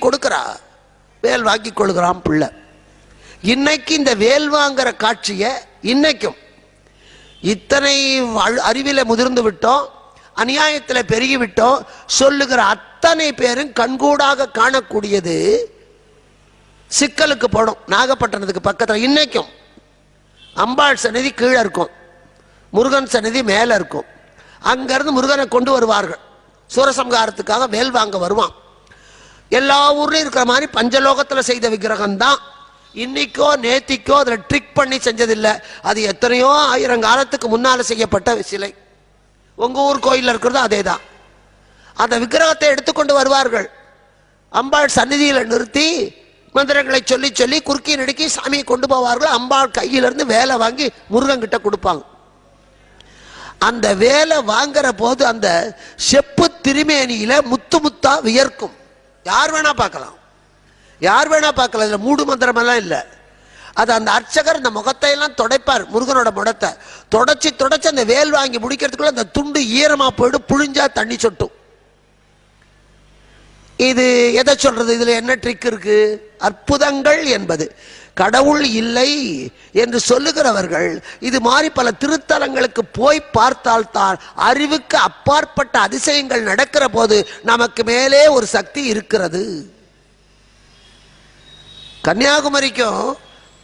கொடுக்கறா. வேல் வாங்கி கொள்கிறான் பிள்ளை. இன்னைக்கு இந்த வேல் வாங்குற காட்சியை இன்னைக்கும். இத்தனை வாழ்- அறிவில முதிர்ந்து விட்டோம். அநியாயத்தில் பெருகி விட்டோம். சொல்லுகிற அத்தனை பேரும் கண்கூடாக காணக்கூடியது சிக்கலுக்கு போடும் நாகப்பட்டினத்துக்கு பக்கத்தில் இன்னைக்கும். அம்பாள் சன்னதி கீழே இருக்கும். முருகன் சன்னதி மேலே இருக்கும். அங்கேருந்து முருகனை கொண்டு வருவார்கள். சூரசம்ஹாரத்துக்காக வேல் வாங்க வருவான். எல்லா ஊர்லயும் இருக்கிற மாதிரி பஞ்சலோகத்தில் செய்த விக்கிரகம் தான் இன்னைக்கோ நேத்திக்கோ அதில் ட்ரிக் பண்ணி செஞ்சதில்லை. அது எத்தனையோ ஆயிரம் காலத்துக்கு முன்னால் செய்யப்பட்ட சிலை. உங்க ஊர் கோயிலில் இருக்கிறது அதே தான் அந்த விக்கிரகத்தை எடுத்துக்கொண்டு வருவார்கள். அம்பாள் சந்நிதியில் நிறுத்தி மந்திரங்களை சொல்லி சொல்லி குறுக்கி நடுக்கி சாமியை கொண்டு போவார்கள். அம்பாள் கையிலிருந்து வேலை வாங்கி முருகன் கிட்ட கொடுப்பாங்க. அந்த வேலை வாங்குற போது அந்த செப்பு திருமேனியில முத்து முத்தா வியர்க்கும். யார் வேணா பார்க்கலாம். யார் வேணா பார்க்கலாம். இதில் மூடு மந்திரமெல்லாம் இல்லை. அது அந்த அர்ச்சகர் இந்த முகத்தை எல்லாம் துடைப்பார் முருகனோட முடத்தை. தொடச்சி தொடச்சி அந்த வேல் வாங்கி முடிக்கிறதுக்குள்ள அந்த துண்டு ஈரமாக போயிடும் புழிஞ்சா தண்ணி சொட்டும். இது எதை சொல்றது? இதுல என்ன ட்ரிக் இருக்கு? அற்புதங்கள் என்பது. கடவுள் இல்லை என்று சொல்லுகிறவர்கள் இது மாதிரி பல திருத்தலங்களுக்கு போய் பார்த்தால்தான் அறிவுக்கு அப்பாற்பட்ட அதிசயங்கள் நடக்கிற போது நமக்கு மேலே ஒரு சக்தி இருக்கிறது. கன்னியாகுமரிக்கும்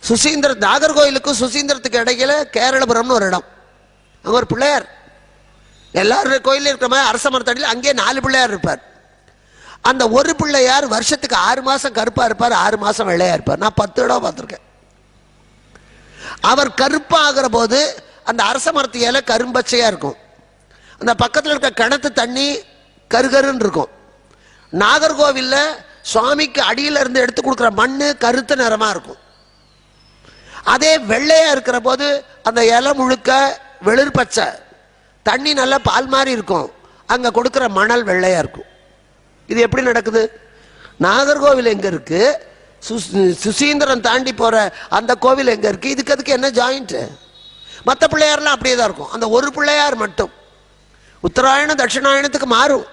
சுசீந்திர நாகர்கோயிலுக்கும் சுசீந்திரத்துக்கு இடையில கேரளபுரம்னு ஒரு இடம். அங்க ஒரு பிள்ளையார். எல்லாருடைய கோயிலும் இருக்கிற மாதிரி அரச மரத்தடியில் அங்கேயே நாலு பிள்ளையார் இருப்பார். அந்த ஒரு பிள்ளையார் வருஷத்துக்கு ஆறு மாசம் கருப்பா இருப்பார் ஆறு மாசம் வெள்ளையா இருப்பார். நான் பத்து இடம் பார்த்துருக்கேன். அவர் கருப்பாகிற போது அந்த அரச மரத்து இலை கரும்பச்சையா இருக்கும். அந்த பக்கத்தில் இருக்க கிணத்து தண்ணி கருகருன்னு இருக்கும். நாகர்கோவில்ல சுவாமிக்கு அடியில் இருந்து எடுத்து கொடுக்குற மண் கருத்து நிறமா இருக்கும். அதே வெள்ளையா இருக்கிற போது அந்த இலை முழுக்க வெளிர் பச்சை. தண்ணி நல்லா பால் மாதிரி இருக்கும். அங்கே கொடுக்குற மணல் வெள்ளையா இருக்கும். இது எப்படி நடக்குது? நாகர்கோவில் எங்க இருக்கு? சுசீந்திரன் சுசீந்திரம் தாண்டி போற அந்த கோவில் எங்க இருக்கு? இதுக்கு அதுக்கு என்ன ஜாயிண்ட் மற்ற பிள்ளையார்லாம் அப்படியே தான் இருக்கும். அந்த ஒரு பிள்ளையார் மட்டும். உத்தராயணம் தட்சிணாயணத்துக்கு மாறும்.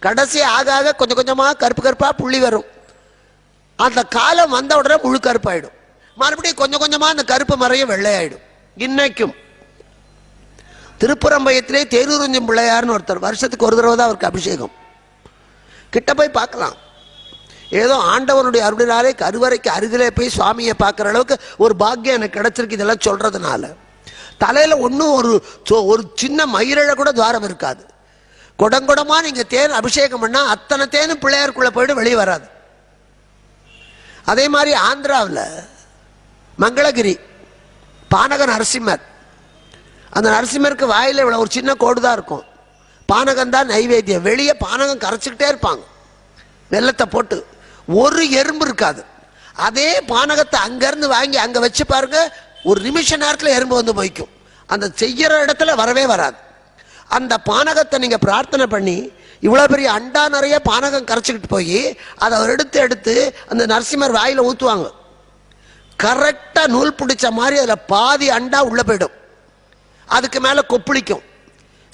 கடைசி ஆக ஆக கொஞ்சம் கொஞ்சமா கருப்பு கருப்பா புள்ளி வரும். அந்த காலம் வந்த உடனே முழு கருப்பாயிடும். மறுபடியும் கொஞ்சம் கொஞ்சமா அந்த கருப்பு மறையும் வெள்ளையாயிடும். இன்னைக்கும். திருப்புறம்பயத்திலே தேரூரஞ்சம் பிள்ளையார்னு ஒருத்தர் வருஷத்துக்கு ஒரு தடவை தான் அவருக்கு அபிஷேகம். கிட்ட போய் பார்க்கலாம். ஏதோ ஆண்டவனுடைய அருளினாலே கருவறைக்கு அருகிலே போய் சுவாமியை பார்க்குற அளவுக்கு ஒரு பாக்கியம் எனக்கு கிடச்சிருக்கு இதெல்லாம் சொல்கிறதுனால தலையில் ஒன்றும் ஒரு ஒரு சின்ன மயிரிழ கூட துவாரம் இருக்காது. குடங்குடமாக நீங்கள் தேன் அபிஷேகம் பண்ணால் அத்தனை தேனும் பிள்ளையாருக்குள்ளே போயிட்டு வெளியே வராது. அதே மாதிரி ஆந்திராவில் மங்களகிரி பானக நரசிம்மர். அந்த நரசிம்மருக்கு வாயில் இவ்வளோ ஒரு சின்ன கோடு தான் இருக்கும். பானகம் தான் நைவேத்தியம். வெளியே பானகம் கரைச்சிக்கிட்டே இருப்பாங்க. வெள்ளத்தை போட்டு. ஒரு எறும்பு இருக்காது. அதே பானகத்தை அங்கேருந்து வாங்கி அங்கே வச்சு பாருங்க ஒரு நிமிஷ நேரத்தில் எறும்பு வந்து மொய்க்கும் அந்த செய்கிற இடத்துல வரவே வராது. அந்த பானகத்தை நீங்கள் பிரார்த்தனை பண்ணி இவ்வளோ பெரிய அண்டா நிறைய பானகம் கரைச்சிக்கிட்டு போய் அதை அவர் எடுத்து எடுத்து அந்த நரசிம்மர் வாயில் ஊற்றுவாங்க கரெக்டாக நூல் பிடிச்ச மாதிரி அதில் பாதி அண்டா உள்ளே போயிடும். அதுக்கு மேலே கொப்பளிக்கும்.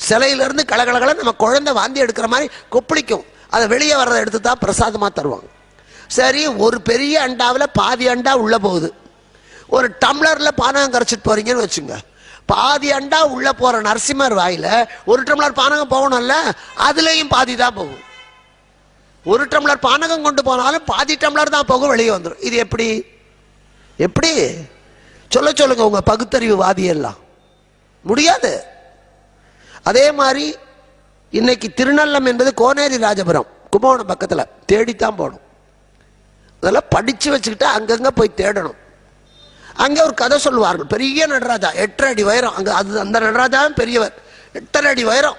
சிலையிலேருந்து கலகலகலை நம்ம குழந்தை வாந்தி எடுக்கிற மாதிரி கொப்பளிக்கும். அதை வெளியே வர்றதை எடுத்து தான் பிரசாதமாக தருவாங்க. சரி ஒரு பெரிய அண்டாவில் பாதி அண்டா உள்ளே போகுது. ஒரு டம்ளரில் பானகம் கரைச்சிட்டு போகிறீங்கன்னு வச்சுங்க. பாதி அண்டா உள்ளே போகிற நரசிம்மர் வாயில் ஒரு டம்ளர் பானகம் போகணும்ல அதுலேயும் பாதி தான் போகும். ஒரு டம்ளர் பானகம் கொண்டு போனாலும் பாதி டம்ளர் தான் போகும் வெளியே வந்துடும் இது எப்படி? எப்படி? சொல்ல சொல்லுங்க உங்கள் பகுத்தறிவு வாதியெல்லாம். முடியாது. அதே மாதிரி இன்னைக்கு திருநள்ளம் என்பது கோனேரி ராஜபுரம் கும்பகோணம் பக்கத்தில் தேடித்தான் போகணும். அதெல்லாம் படித்து வச்சுக்கிட்டு அங்கங்கே போய் தேடணும். அங்கே ஒரு கதை சொல்லுவார்கள் பெரிய நடராஜா எட்டரை அடி உயரம் அங்கே அது அந்த நடராஜாவும் பெரியவர் எட்டரை அடி உயரம்.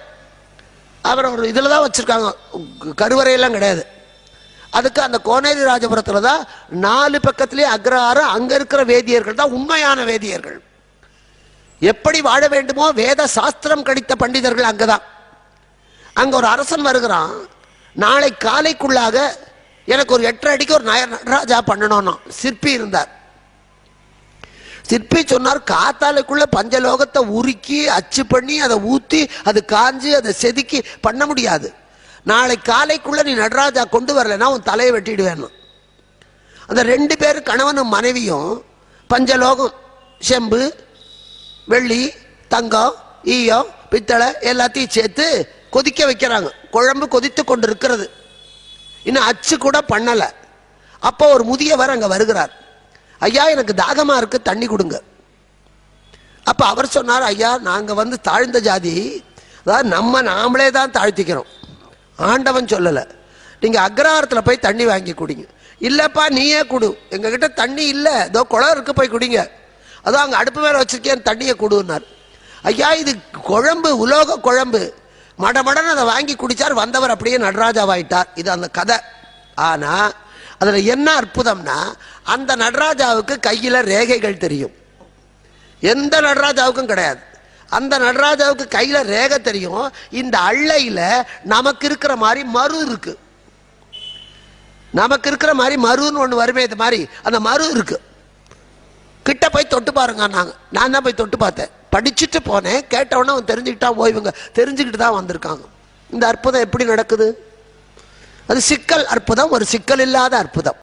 அவர் ஒரு இதில் தான் வச்சுருக்காங்க கருவறையெல்லாம் கிடையாது. அதுக்கு அந்த கோனேரி ராஜபுரத்தில் தான் நாலு பக்கத்திலே அக்ரஹாரம் அங்கே இருக்கிற வேதியர்கள் தான் உண்மையான வேதியர்கள். எப்படி வாழ வேண்டுமோ வேத சாஸ்திரம் கடித்த பண்டிதர்கள் அங்கதான். அங்க ஒரு அரசன் வருகிறான். நாளை காலைக்குள்ளாக எனக்கு ஒரு எட்டரை அடிக்கு ஒரு நய- நடராஜா பண்ணணும்னா சிற்பி இருந்தார். சிற்பி சொன்னார் காத்தாலுக்குள்ள பஞ்சலோகத்தை உருக்கி அச்சு பண்ணி அதை ஊத்தி அது காஞ்சு அதை செதுக்கி பண்ண முடியாது. நாளை காலைக்குள்ள நீ நடராஜா கொண்டு வரலைன்னா உன் தலையை வெட்டிடுவேன்னு. அந்த ரெண்டு பேர் கணவனும் மனைவியும் பஞ்சலோகம் செம்பு வெள்ளி தங்கம் ஈயம் பித்தளை எல்லாத்தையும் சேர்த்து கொதிக்க வைக்கிறாங்க. குழம்பு கொதித்து கொண்டு இருக்கிறது இன்னும் அச்சு கூட பண்ணலை. அப்போ ஒரு முதியவர் அங்கே வருகிறார். ஐயா எனக்கு தாகமாக இருக்கு தண்ணி கொடுங்க. அப்போ அவர் சொன்னார் ஐயா நாங்கள் வந்து தாழ்ந்த ஜாதி. அதாவது நம்ம நாமளே தான் தாழ்த்திக்கிறோம். ஆண்டவன் சொல்லலை. நீங்கள் அக்ரஹாரத்தில் போய் தண்ணி வாங்கி குடிங்க. இல்லைப்பா நீயே குடு. எங்ககிட்ட தண்ணி இல்லை. ஏதோ குளம் இருக்கு போய் குடிங்க. அதான் அங்கே அடுப்பு மேலே வச்சிருக்கேன் தண்ணியை கொடுன்னார். ஐயா இது குழம்பு உலோக குழம்பு. மடமடன்னு அதை வாங்கி குடித்தார் வந்தவர் அப்படியே நடராஜாவாயிட்டார். இது அந்த கதை. ஆனால் அதில் என்ன அற்புதம்னா அந்த நடராஜாவுக்கு கையில் ரேகைகள் தெரியும். எந்த நடராஜாவுக்கும் கிடையாது. அந்த நடராஜாவுக்கு கையில் ரேகை தெரியும். இந்த அள்ளையில் நமக்கு இருக்கிற மாதிரி மறு இருக்கு. நமக்கு இருக்கிற மாதிரி மருன்னு ஒன்று வருமே இது மாதிரி. அந்த மரு இருக்குது போய் தொட்டு பாருங்க நாங்கள் நான் தான் போய் தொட்டு பார்த்தேன். படிச்சுட்டு போனேன். கேட்டவொடனே அவன் தெரிஞ்சுக்கிட்டா ஓய்வுங்க தெரிஞ்சுக்கிட்டு தான் வந்திருக்காங்க. இந்த அற்புதம் எப்படி நடக்குது? அது சிக்கல் அற்புதம் ஒரு சிக்கல் இல்லாத அற்புதம்.